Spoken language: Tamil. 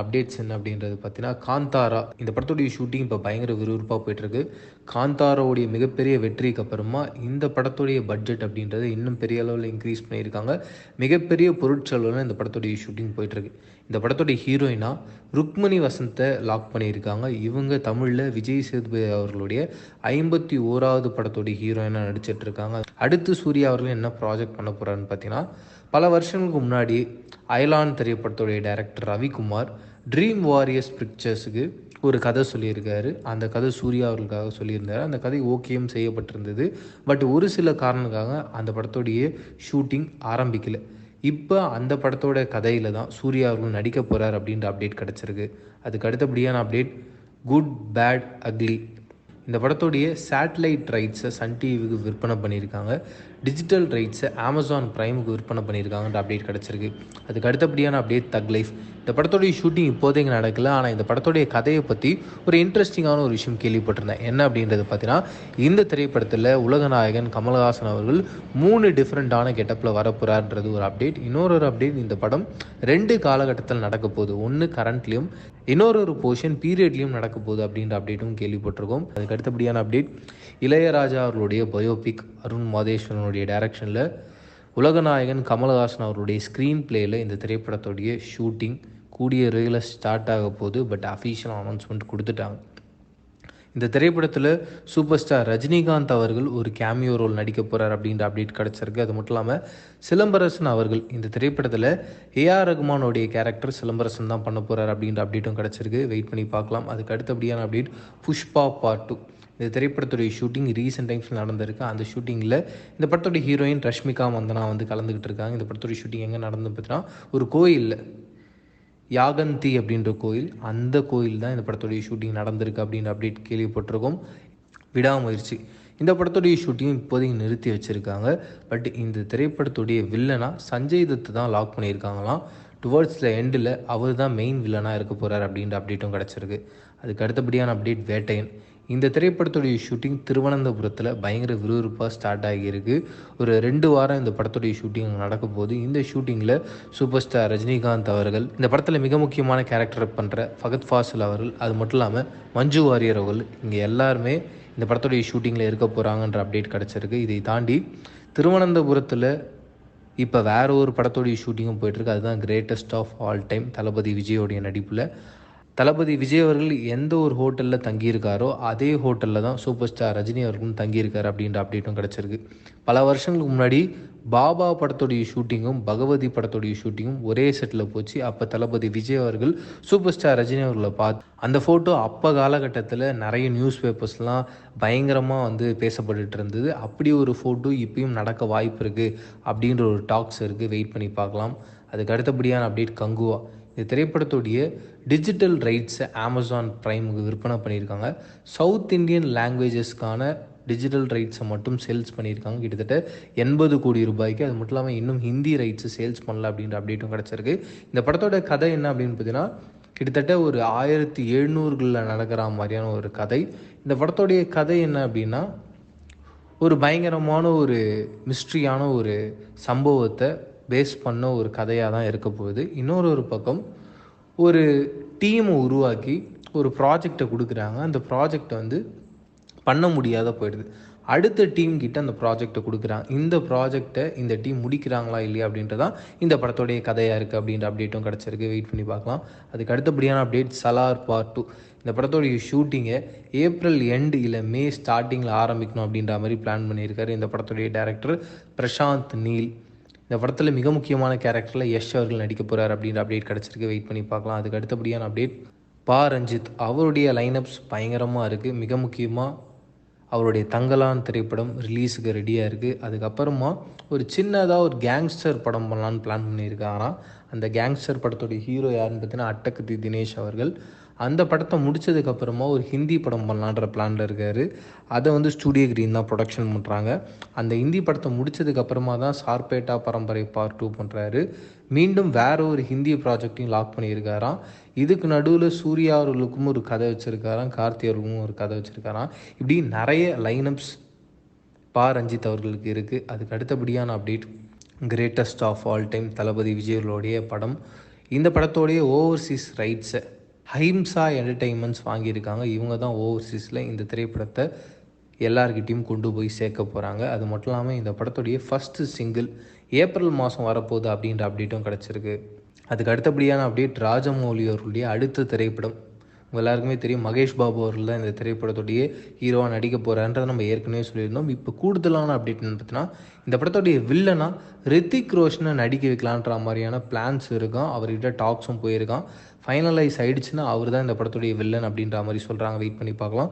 அப்டேட்ஸ் என்ன அப்படின்றது பார்த்தீங்கன்னா காந்தாரா இந்த படத்துடைய ஷூட்டிங் இப்போ பயங்கர விறுவிறுப்பாக போயிட்டுருக்கு. காந்தாராவுடைய மிகப்பெரிய வெற்றிக்கு அப்புறமா இந்த படத்துடைய பட்ஜெட் அப்படின்றது இன்னும் பெரிய அளவில் இன்க்ரீஸ் பண்ணியிருக்காங்க. மிகப்பெரிய பொருட்செலவில் இந்த படத்துடைய ஷூட்டிங் போயிட்டுருக்கு. இந்த படத்துடைய ஹீரோயினா ருக்மணி வசந்தை லாக் பண்ணியிருக்காங்க. இவங்க தமிழில் விஜய் சேதுபதி அவர்களுடைய ஐம்பத்தி ஓராவது படத்துடைய ஹீரோயினாக நடிச்சிட்ருக்காங்க அடுத்து சூர்யா அவர்கள் என்ன ப்ராஜெக்ட் பண்ண போகிறாருன்னு பார்த்தீங்கன்னா பல வருஷங்களுக்கு முன்னாடி அயலான் திரைப்படத்துடைய டைரக்டர் ரவிக்குமார் ட்ரீம் வாரியர்ஸ் பிக்சர்ஸுக்கு ஒரு கதை சொல்லியிருக்காரு. அந்த கதை சூர்யா அவர்களுக்காக சொல்லியிருந்தாரு. அந்த கதை ஓகேயும் செய்யப்பட்டிருந்தது. பட் ஒரு சில காரணங்களுக்காக அந்த படத்துடைய ஷூட்டிங் ஆரம்பிக்கல. இப்போ அந்த படத்தோட கதையில் தான் சூர்யா அவர்கள் நடிக்க போகிறார் அப்படின்ற அப்டேட் கிடச்சிருக்கு. அதுக்கு அடுத்தபடியான அப்டேட் குட் பேட் அக்லி இந்த படத்துடைய சேட்டலைட் ரைட்ஸை சன் டிவிக்கு விற்பனை பண்ணியிருக்காங்க. டிஜிட்டல் ரைட்ஸை அமேசான் ப்ரைமுக்கு விற்பனை பண்ணியிருக்காங்கன்ற அப்டேட் கிடச்சிருக்கு. அதுக்கு அடுத்தபடியான அப்டேட் தக் லைஃப் இந்த படத்தோடைய ஷூட்டிங் இப்போதைக்கு நடக்கல. ஆனால் இந்த படத்துடைய கதையை பற்றி ஒரு இன்ட்ரெஸ்டிங்கான ஒரு விஷயம் கேள்விப்பட்டிருந்தேன். என்ன அப்படின்றது பார்த்தீங்கன்னா இந்த திரைப்படத்தில் உலகநாயகன் கமல்ஹாசன் அவர்கள் மூணு டிஃப்ரெண்ட்டான கெட்டப்பில் வரப்போகிறார்ன்றது ஒரு அப்டேட் இன்னொரு ஒரு அப்டேட் இந்த படம் ரெண்டு காலகட்டத்தில் நடக்க போகுது. ஒன்று கரண்ட்லேயும் இன்னொரு ஒரு போர்ஷன் பீரியட்லையும் நடக்க போகுது அப்படின்ற அப்டேட்டும் கேள்விப்பட்டிருக்கோம். அதுக்கு அடுத்தபடியான அப்டேட் இளையராஜா அவர்களுடைய பயோபிக் அருண் மாதேஸ்வரனுடைய டைரக்ஷனில் உலகநாயகன் கமலஹாசன் அவருடைய ஸ்க்ரீன் பிளேயில் இந்த திரைப்படத்துடைய ஷூட்டிங் கூடிய விரைவில் ஸ்டார்ட் ஆக போகுது. பட் அஃபீஷியல் அனௌன்ஸ்மெண்ட் கொடுத்துட்டாங்க. இந்த திரைப்படத்தில் சூப்பர் ஸ்டார் ரஜினிகாந்த் அவர்கள் ஒரு கேமியோ ரோல் நடிக்க போகிறார் அப்படின்ற அப்டேட் கிடச்சிருக்கு. அது மட்டும் இல்லாமல் சிலம்பரசன் அவர்கள் இந்த திரைப்படத்தில் ஏஆர் ரகுமானோடைய கேரக்டர் சிலம்பரசன் தான் பண்ண போகிறார் அப்படின்ற அப்டேட்டும் கிடச்சிருக்கு. வெயிட் பண்ணி பார்க்கலாம். அதுக்கு அடுத்தபடியான அப்டேட் புஷ்பா பார்ட் டூ இந்த திரைப்படத்துடைய ஷூட்டிங் ரீசெண்ட் டைம்ஸில் நடந்திருக்கு. அந்த ஷூட்டிங்கில் இந்த படத்துடைய ஹீரோயின் ரஷ்மிகா மந்தனா வந்து கலந்துக்கிட்டு இருக்காங்க. இந்த படத்துடைய ஷூட்டிங் எங்கே நடந்து பார்த்தீங்கன்னா ஒரு கோயிலில். யாகந்தி அப்படின்ற கோயில் அந்த கோயில் தான் இந்த படத்துடைய ஷூட்டிங் நடந்திருக்கு அப்படின்ற அப்டேட் கேள்விப்பட்டிருக்கோம். விடாமுயற்சி. இந்த படத்துடைய ஷூட்டிங் இப்போதைக்கு நிறுத்தி வச்சுருக்காங்க. பட் இந்த திரைப்படத்துடைய வில்லனாக சஞ்சய் தத்து தான் லாக் பண்ணியிருக்காங்களாம். டுவர்ட்ஸில் எண்டில் அவர் தான் மெயின் வில்லனாக இருக்க போகிறார் அப்படின்ற அப்டேட்டும் கிடச்சிருக்கு. அதுக்கு அடுத்தபடியான அப்டேட் வேட்டையன். இந்த திரைப்படத்துடைய ஷூட்டிங் திருவனந்தபுரத்தில் பயங்கர விறுவிறுப்பாக ஸ்டார்ட் ஆகியிருக்கு. ஒரு ரெண்டு வாரம் இந்த படத்துடைய ஷூட்டிங் நடக்க போது இந்த ஷூட்டிங்கில் சூப்பர் ஸ்டார் ரஜினிகாந்த் அவர்கள் இந்த படத்தில் மிக முக்கியமான கேரக்டர் பண்ணுற ஃபகத் ஃபாசில் அவர்கள் அது மட்டும் இல்லாமல் மஞ்சு வாரியர் அவர்கள் இங்கே எல்லாருமே இந்த படத்துடைய ஷூட்டிங்கில் இருக்க போகிறாங்கன்ற அப்டேட் கிடச்சிருக்கு. இதை தாண்டி திருவனந்தபுரத்தில் இப்போ வேற ஒரு படத்துடைய ஷூட்டிங்கும் போயிட்டுருக்கு அதுதான் greatest of all time Thalapathy விஜயோடைய நடிப்பில் தளபதி விஜய் அவர்கள் எந்த ஒரு ஹோட்டலில் தங்கியிருக்காரோ அதே ஹோட்டலில் தான் சூப்பர் ஸ்டார் ரஜினி அவர்களும் தங்கியிருக்காரு அப்படின்ற அப்டேட்டும் கிடச்சிருக்கு. பல வருஷங்களுக்கு முன்னாடி பாபா படத்துடைய ஷூட்டிங்கும் பகவதி படத்துடைய ஷூட்டிங்கும் ஒரே செட்டில் போச்சு. அப்போ தளபதி விஜய் அவர்கள் சூப்பர் ஸ்டார் ரஜினி அவர்களை பார்த்து அந்த ஃபோட்டோ அப்போ காலகட்டத்தில் நிறைய நியூஸ் பேப்பர்ஸ்லாம் பயங்கரமாக வந்து பேசப்பட்டுட்டு இருந்தது. அப்படி ஒரு ஃபோட்டோ இப்பயும் நடக்க வாய்ப்பு இருக்குது அப்படின்ற ஒரு டாக்ஸ் இருக்குது வெயிட் பண்ணி பார்க்கலாம். அதுக்கு அடுத்தபடியான அப்டேட் கங்குவா. இந்த திரைப்படத்துடைய டிஜிட்டல் ரைட்ஸை அமேசான் ப்ரைமுக்கு விற்பனை பண்ணியிருக்காங்க. சவுத் இந்தியன் லாங்குவேஜஸ்க்கான டிஜிட்டல் ரைட்ஸை மட்டும் சேல்ஸ் பண்ணியிருக்காங்க. கிட்டத்தட்ட எண்பது கோடி ரூபாய்க்கு. அது மட்டும் இல்லாமல் இன்னும் ஹிந்தி ரைட்ஸை சேல்ஸ் பண்ணல அப்படின்ற அப்டேட்டும் கிடச்சிருக்கு. இந்த படத்தோட கதை என்ன அப்படின்னு பார்த்தீங்கன்னா கிட்டத்தட்ட ஒரு ஆயிரத்தி எழுநூறுகளில் நடக்கிற மாதிரியான ஒரு கதை. இந்த படத்தோடைய கதை என்ன அப்படின்னா ஒரு பயங்கரமான ஒரு மிஸ்ட்ரியான ஒரு சம்பவத்தை பேஸ் பண்ண ஒரு கதையாக தான் இருக்க போகுது. இன்னொரு ஒரு பக்கம் ஒரு டீமை உருவாக்கி ஒரு ப்ராஜெக்டை கொடுக்குறாங்க. அந்த ப்ராஜெக்டை வந்து பண்ண முடியாத போயிடுது. அடுத்த டீம் கிட்ட அந்த ப்ராஜெக்டை கொடுக்குறாங்க. இந்த ப்ராஜெக்டை இந்த டீம் முடிக்கிறாங்களா இல்லையா அப்படின்றதான் இந்த படத்தோடைய கதையாக இருக்குது அப்படின்ற அப்டேட்டும் கிடச்சிருக்கு. வெயிட் பண்ணி பார்க்கலாம். அதுக்கு அடுத்தபடியான அப்டேட் சலார் பார்ட் டூ இந்த படத்தோடைய ஷூட்டிங்கை ஏப்ரல் எண்டு இல்லை மே ஸ்டார்டிங்கில் ஆரம்பிக்கணும் அப்படின்ற மாதிரி பிளான் பண்ணியிருக்காரு. இந்த படத்துடைய டேரக்டர் பிரசாந்த் நீல் இந்த படத்தில் மிக முக்கியமான கேரக்டரில் யஷ் அவர்கள் நடிக்க போகிறார் அப்படின்ற அப்டேட் கிடச்சிருக்கு. வெயிட் பண்ணி பார்க்கலாம். அதுக்கு அடுத்தபடியான அப்டேட் பா ரஞ்சித் அவருடைய லைனப்ஸ் பயங்கரமாக இருக்குது மிக முக்கியமாக அவருடைய தங்கலான் திரைப்படம் ரிலீஸுக்கு ரெடியாக இருக்குது அதுக்கப்புறமா ஒரு சின்னதாக ஒரு கேங்ஸ்டர் படம் பண்ணலான்னு பிளான் பண்ணியிருக்காராம். அந்த கேங்ஸ்டர் படத்துடைய ஹீரோ யாருன்னு பார்த்தீங்கன்னா அட்டகத்தி தினேஷ் அவர்கள். அந்த படத்தை முடிச்சதுக்கப்புறமா ஒரு ஹிந்தி படம் பண்ணலான்ற பிளானில் இருக்கார். அதை வந்து ஸ்டூடியோ கிரீன் தான் ப்ரொடக்ஷன் பண்ணுறாங்க அந்த ஹிந்தி படத்தை முடிச்சதுக்கப்புறமா தான் சார்பேட்டா பரம்பரை பார்ட் டூ பண்ணுறாரு மீண்டும் வேற ஒரு ஹிந்தி ப்ராஜெக்டையும் லாக் பண்ணியிருக்காராம். இதுக்கு நடுவில் சூர்யா அவர்களுக்கும் ஒரு கதை வச்சுருக்காராம். கார்த்தி அவர்களுக்கும் ஒரு கதை வச்சுருக்காராம். இப்படி நிறைய லைனப்ஸ் பா ரஞ்சித் அவர்களுக்கு இருக்குது அதுக்கு அடுத்தபடியான update greatest of all time Thalapathy விஜயர்களுடைய படம். இந்த படத்தோடைய ஓவர்சீஸ் ரைட்ஸை ஹைம்சா என்டர்டெயின்மெண்ட்ஸ் வாங்கியிருக்காங்க. இவங்க தான் ஓவர்சீஸில் இந்த திரைப்படத்தை எல்லார்கிட்டையும் கொண்டு போய் சேர்க்க போகிறாங்க அது மட்டும் இல்லாமல் இந்த படத்துடைய ஃபஸ்ட்டு சிங்கிள் ஏப்ரல் மாதம் வரப்போகுது அப்படின்ற அப்டேட்டும் கிடச்சிருக்கு. அதுக்கு அடுத்தபடியான அப்டேட் ராஜமௌலி அவர்களுடைய அடுத்த திரைப்படம். எல்லாருக்குமே தெரியும். மகேஷ் பாபு அவர்கள் தான் இந்த திரைப்படத்துடைய ஹீரோவாக நடிக்க போகிறான்றதை நம்ம ஏற்கனவே சொல்லியிருந்தோம். இப்போ கூடுதலான அப்டேட் பார்த்தீங்கன்னா இந்த படத்துடைய வில்லனா ரித்திக் ரோஷனை நடிக்க வைக்கலான்ற மாதிரியான பிளான்ஸ் இருக்கும் அவர்கிட்ட டாக்ஸும் போயிருக்கான். ஃபைனலைஸ் ஆயிடுச்சுன்னா அவர் தான் இந்த படத்துடைய வில்லன் அப்படின்ற மாதிரி சொல்கிறாங்க வெயிட் பண்ணி பார்க்கலாம்.